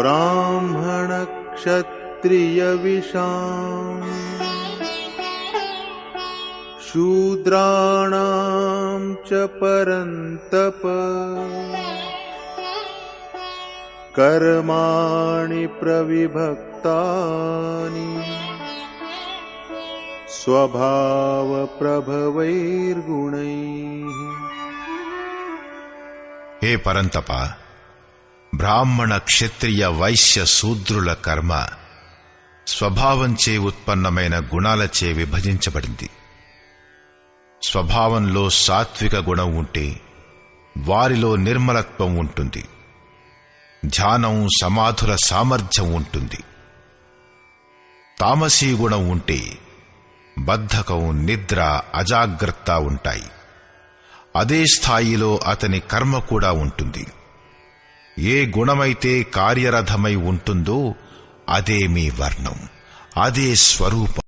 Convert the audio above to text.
ब्राह्मणक्षत्रियविषाम् शूद्राणां च परन्तप कर्माणि प्रविभक्तानि स्वभावप्रभवैर्गुणैः हे परन्तपा బ్రాహ్మణ క్షత్రియ వైశ్య శూద్రుల కర్మ స్వభావంచే ఉత్పన్నమైన గుణాలచే విభజించబడింది స్వభావంలో సాత్విక గుణం ఉంటే వారిలో నిర్మలత్వం ఉంటుంది ధ్యానం సమాధుల సామర్థ్యం ఉంటుంది తామసీ గుణం ఉంటే బద్ధకం నిద్ర అజాగ్రత్త ఉంటాయి అదే స్థాయిలో అతని కర్మ కూడా ఉంటుంది ఏ గుణమైతే కార్యరథమై ఉంటుందో అదే మీ వర్ణం. అదే స్వరూపం.